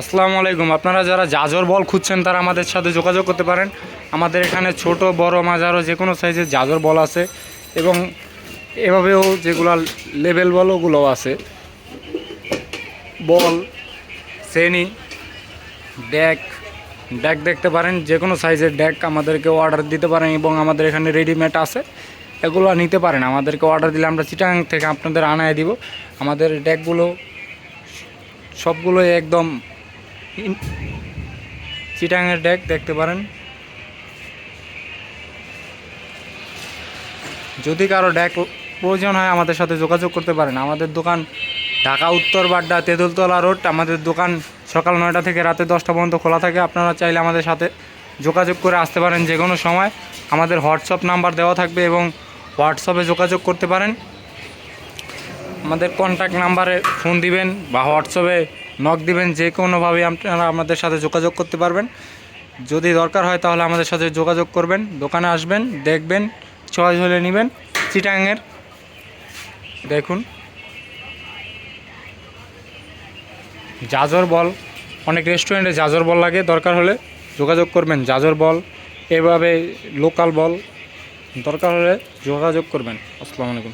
আসসালামু আলাইকুম। আপনারা যারা জাজর বল খুঁজছেন, তারা আমাদের সাথে যোগাযোগ করতে পারেন। আমাদের এখানে ছোট, বড় মাঝারও যে কোনো সাইজের জাজর বল আছে এবং এভাবেও যেগুলো লেভেল বল, ওগুলোও আছে। বল, শ্রেণি ড্যাক ড্যাক দেখতে পারেন, যে কোনো সাইজের ড্যাক আমাদেরকে অর্ডার দিতে পারেন এবং আমাদের এখানে রেডিমেড আছে। এগুলো নিতে পারেন, আমাদেরকে অর্ডার দিলে আমরা চিটাং থেকে আপনাদের আনায় দিব। আমাদের ড্যাকগুলো সবগুলো একদম চিটাংয়ের ডেক দেখতে পারেন। যদি কারও ডেক প্রয়োজন হয় আমাদের সাথে যোগাযোগ করতে পারেন। আমাদের দোকান ঢাকা, উত্তর বাড্ডা, তেঁতুলতলা রোড। আমাদের দোকান সকাল নয়টা থেকে রাতে দশটা পর্যন্ত খোলা থাকে। আপনারা চাইলে আমাদের সাথে যোগাযোগ করে আসতে পারেন যে কোনো সময়। আমাদের হোয়াটসঅ্যাপ নাম্বার দেওয়া থাকবে এবং হোয়াটসঅ্যাপে যোগাযোগ করতে পারেন। আমাদের কন্ট্যাক্ট নাম্বারে ফোন দিবেন বা হোয়াটসঅ্যাপে নক দিবেন যে কোনোভাবে আপনারা আমাদের সাথে যোগাযোগ করতে পারবেন। যদি দরকার হয় তাহলে আমাদের সাথে যোগাযোগ করবেন, দোকানে আসবেন, দেখবেন, চয়েস হলে নেবেন, চিটাংয়ের। দেখুন। জাজর বল, অনেক রেস্টুরেন্টে জাজর বল লাগে, দরকার হলে যোগাযোগ করবেন। জাজর বল, এভাবে লোকাল বল, দরকার হলে যোগাযোগ করবেন। আসসালামু আলাইকুম।